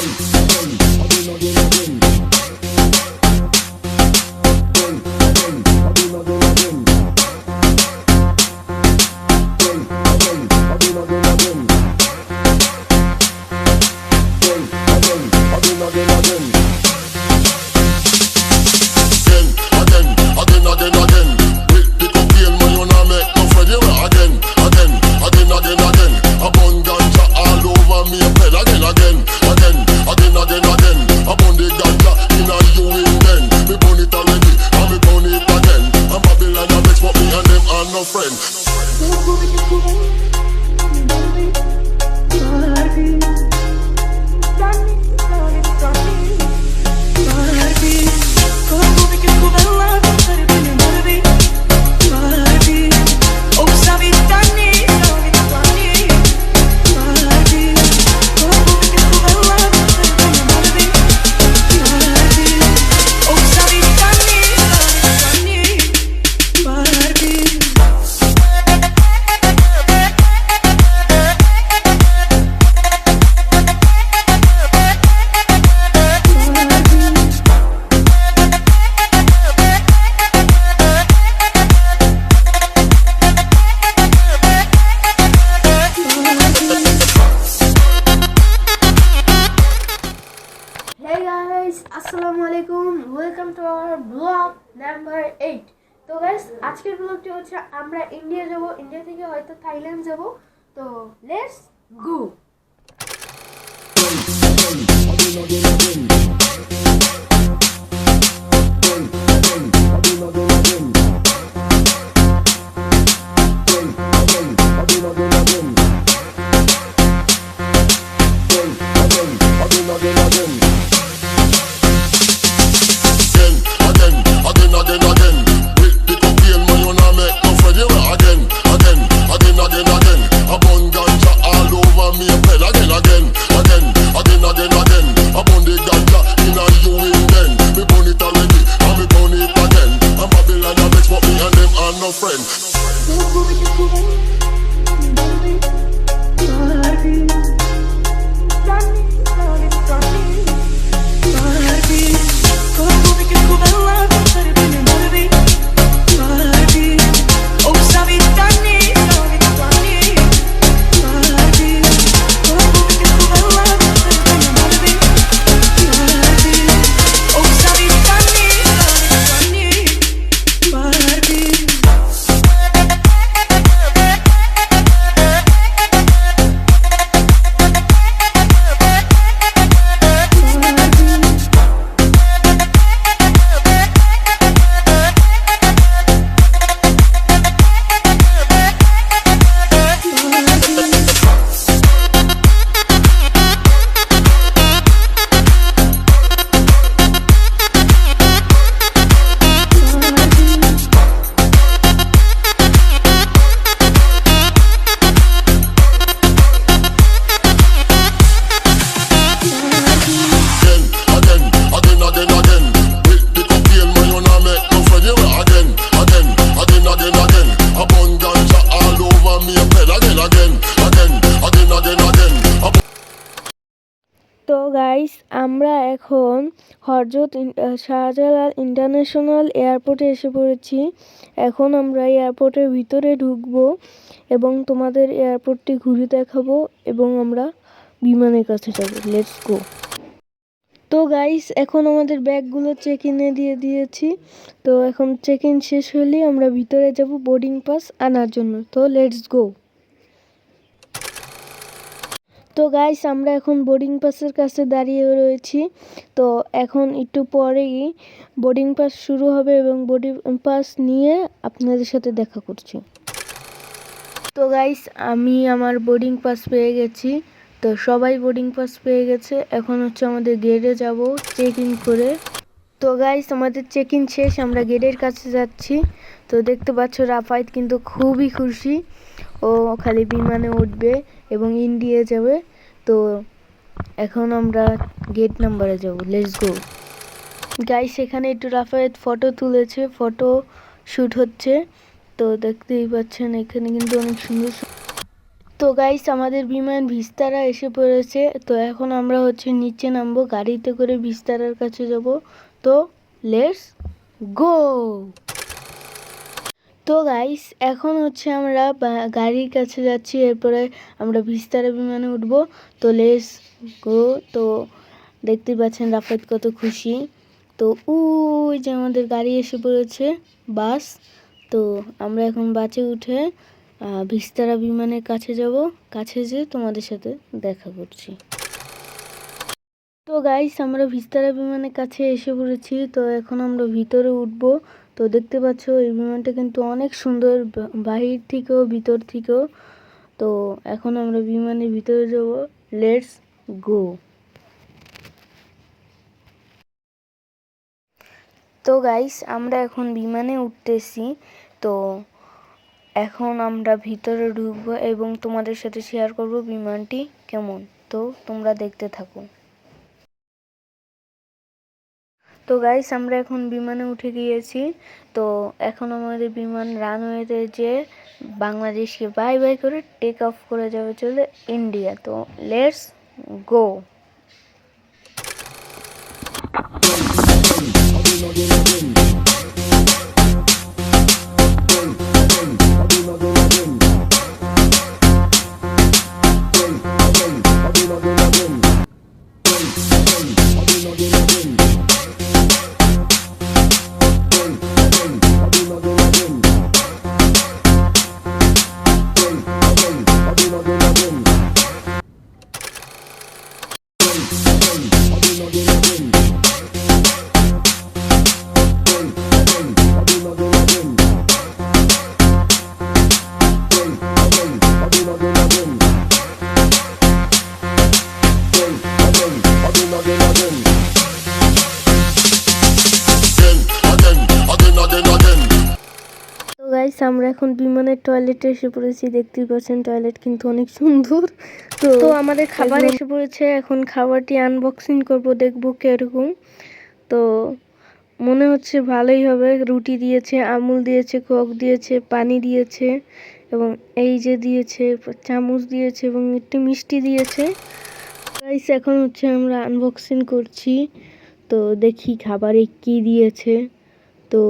Spokojnie, spokojnie, spokojnie, spokojnie এইট তো guys আজকের ব্লগটি হচ্ছে আমরা ইন্ডিয়া যাব। ইন্ডিয়া থেকে হয়তো থাইল্যান্ড যাব। তো let's go cool, make it cool. আমরা এখন হরজত শাহজালাল ইন্টারন্যাশনাল এয়ারপোর্টে এসে পড়েছি। এখন আমরা এয়ারপোর্টের ভিতরে ঢুকবো এবং তোমাদের এয়ারপোর্টটি ঘুরে দেখাবো এবং আমরা বিমানের কাছে যাব। লেটস গো তো গাইস এখন আমাদের ব্যাগগুলো চেক ইনে দিয়ে দিয়েছি। তো এখন চেক ইন শেষ হলেই আমরা ভিতরে যাব বোর্ডিং পাস আনার জন্য। তো লেটস গো তো গাইস আমরা এখন বোর্ডিং পাসের কাছে দাঁড়িয়ে রয়েছি। তো এখন একটু পরেই বোর্ডিং পাস শুরু হবে এবং বোর্ডিং পাস নিয়ে আপনাদের সাথে দেখা করছি। তো গাইস আমি আমার বোর্ডিং পাস পেয়ে গেছি। তো সবাই বোর্ডিং পাস পেয়ে গেছে। এখন হচ্ছে আমাদের গেটে যাব চেক ইন করে। তো গাইস আমাদের চেক ইন শেষ, আমরা গেটের কাছে যাচ্ছি। তো দেখতে পাচ্ছ রাফায়েত কিন্তু খুবই খুশি। ও খালি বিমানে উঠবে এবং ইন্ডিয়া যাবে। তো এখন আমরা গেট নাম্বারে যাব। লেটস গো গাইস এখানে একটু রাফায়েত ফটো তুলেছে। ফটো শ্যুট হচ্ছে। তো দেখতেই পাচ্ছেন, এখানে কিন্তু অনেক সুন্দর তো গাইস আমাদের বিমান ভিস্তারা এসে পড়েছে। তো এখন আমরা হচ্ছে নিচে নামবো। গাড়িতে করে ভিস্তারার কাছে যাব। তো লেটস গো তো গাইস এখন হচ্ছে আমরা গাড়ির কাছে যাচ্ছি, এরপরে আমরা ভিস্তারা বিমানে উঠবো। তো লেস গো তো দেখতে পাচ্ছেন রাফাত কত খুশি। তো ওই যে আমাদের গাড়ি এসে পড়েছে, বাস। তো আমরা এখন বাসে উঠে ভিস্তারা বিমানের কাছে যাব। কাছে যেয়ে তোমাদের সাথে দেখা করছি। তো গাইস আমরা ভিস্তারা বিমানের কাছে এসে পড়েছি। তো এখন আমরা ভিতরে উঠব। তো দেখতে পাচ্ছ, এই বিমানটা কিন্তু অনেক সুন্দর। বাহির থেকেও, ভিতর থেকেও। তো এখন আমরা বিমানের ভিতরে যাব। লেটস গো তো গাইস আমরা এখন বিমানে উঠতেছি। তো এখন আমরা ভিতরে ঢুকবো এবং তোমাদের সাথে শেয়ার করব বিমানটি কেমন। তো তোমরা দেখতে থাকো। তো গাইস আমরা এখন বিমানে উঠে গিয়েছি। তো এখন আমাদের বিমান রানওয়েতে যে বাংলাদেশকে বাই বাই করে টেক অফ করে যাবে চলে ইন্ডিয়া তো লেটস গো এখন বিমানের টয়লেটে এসে পড়েছি দেখতেই পাচ্ছেন টয়লেট কিন্তু অনেক সুন্দর। তো তো আমাদের খাবার এসে পড়েছে এখন খাবারটি আনবক্সিং করব দেখব কীরকম। তো মনে হচ্ছে ভালোই হবে রুটি দিয়েছে আমুল দিয়েছে কোক দিয়েছে পানি দিয়েছে এবং এই যে দিয়েছে চামচ দিয়েছে এবং একটু মিষ্টি দিয়েছে। গাইস এখন হচ্ছে আমরা আনবক্সিং করছি তো দেখি খাবারে কি দিয়েছে। তো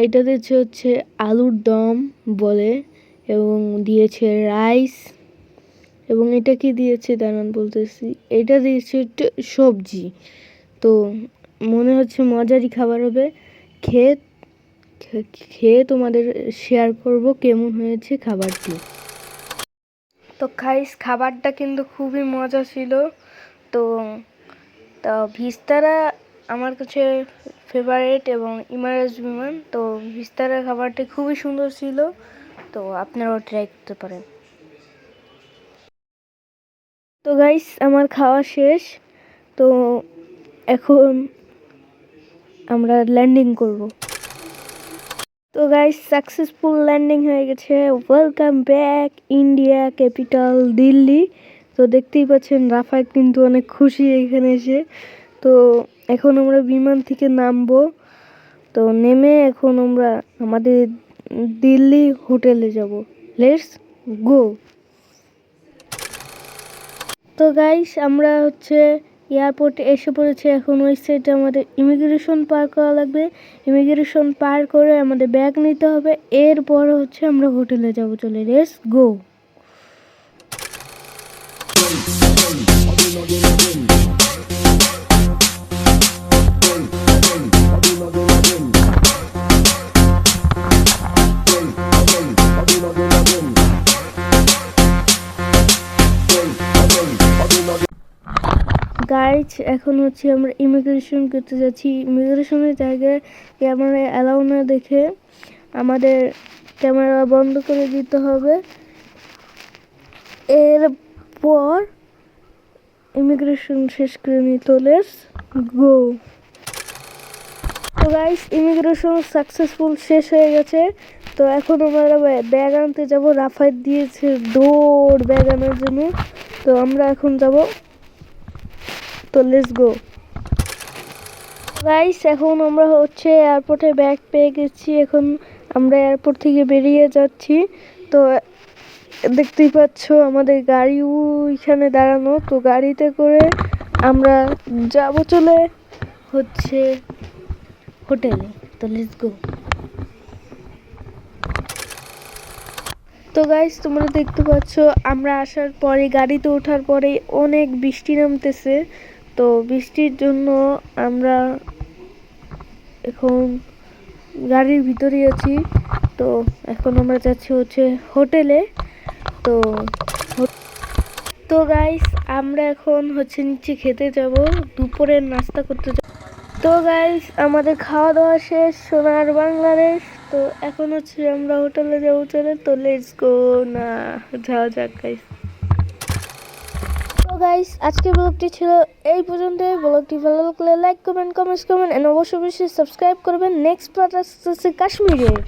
এটা দিয়েছে হচ্ছে আলুর দম বলে এবং দিয়েছে রাইস এবং এটা কি দিয়েছে? দাঁড়ান বলতেছি। এটা দিয়েছে সবজি। তো মনে হচ্ছে মজারই খাবার হবে। খেয়ে খেয়ে তোমাদের শেয়ার করব কেমন হয়েছে খাবারটি। তো খাইস খাবারটা কিন্তু খুবই মজা ছিল। তো, তা ভিস্তারা আমার কাছে ফেভারিট এবং ইমারাজ বিমান। তো বিস্তারের খাবারটি খুবই সুন্দর ছিল, তো আপনারাও ট্রাই করতে পারেন। তো গাইস আমার খাওয়া শেষ। তো এখন আমরা ল্যান্ডিং করব। তো গাইস সাকসেসফুল ল্যান্ডিং হয়ে গেছে। Welcome back India capital Delhi তো দেখতেই পাচ্ছেন, রাফাত কিন্তু অনেক খুশি এখানে এসে। তো এখন আমরা বিমান থেকে নামবো। তো নেমে এখন আমরা আমাদের দিল্লি হোটেলে যাব। লেটস গো তো গাইস আমরা হচ্ছে এয়ারপোর্টে এসে পড়েছি। এখন ওই সাইডে আমাদের ইমিগ্রেশন পার করা লাগবে। ইমিগ্রেশন পার করে আমাদের ব্যাগ নিতে হবে। এরপর হচ্ছে আমরা হোটেলে যাব চলে। লেটস গো গাইজ এখন হচ্ছে আমরা ইমিগ্রেশন করতে যাচ্ছি। ইমিগ্রেশনের জায়গায় ক্যামেরা অ্যালাউ না দেখে আমাদের ক্যামেরা বন্ধ করে দিতে হবে। এরপর ইমিগ্রেশন শেষ করে নিতে গো তো গাইস ইমিগ্রেশন সাকসেসফুল শেষ হয়ে গেছে। তো এখন আমরা ব্যাগ আনতে যাব। রাফাত দিয়েছে দৌড় ব্যাগ আনার জন্য। তো আমরা এখন যাব। তো লেটস গো গাইস এখন আমরা হচ্ছে এয়ারপোর্টে ব্যাগ পেয়ে গেছি। এখন আমরা এয়ারপোর্ট থেকে বেরিয়ে যাচ্ছি। তো দেখতেই পাচ্ছ আমাদের গাড়ি ওইখানে দাঁড়ানো। তো গাড়িতে করে আমরা যাব চলে হচ্ছে হোটেলে তো লেটস গো তো গাইস তোমরা দেখতে পাচ্ছ, আমরা আসার পরে, গাড়িতে ওঠার পরে অনেক বৃষ্টি নামতেছে। তো বৃষ্টির জন্য আমরা এখন গাড়ির ভিতরেই আছি। তো এখন আমরা যাচ্ছি হচ্ছে হোটেলে। তো তো গাইস আমরা এখন হচ্ছে নিচে খেতে যাব। দুপুরের নাস্তা করতে যাব। তো গাইস আমাদের খাওয়া দাওয়া শেষ, সোনার বাংলাদেশ। তো এখন হচ্ছে আমরা হোটেলে যাব চলে তো লেটস গো না, যাওয়া যাক গাইস তো গাইস আজকের ব্লগটি ছিল এই পর্যন্ত ব্লগটি ভালো লাগলে লাইক কমেন্ট কমেন্টস করবেন এন্ড অবশ্যই সাবস্ক্রাইব করবেন। নেক্সট পার্ট আসছে কাশ্মীরের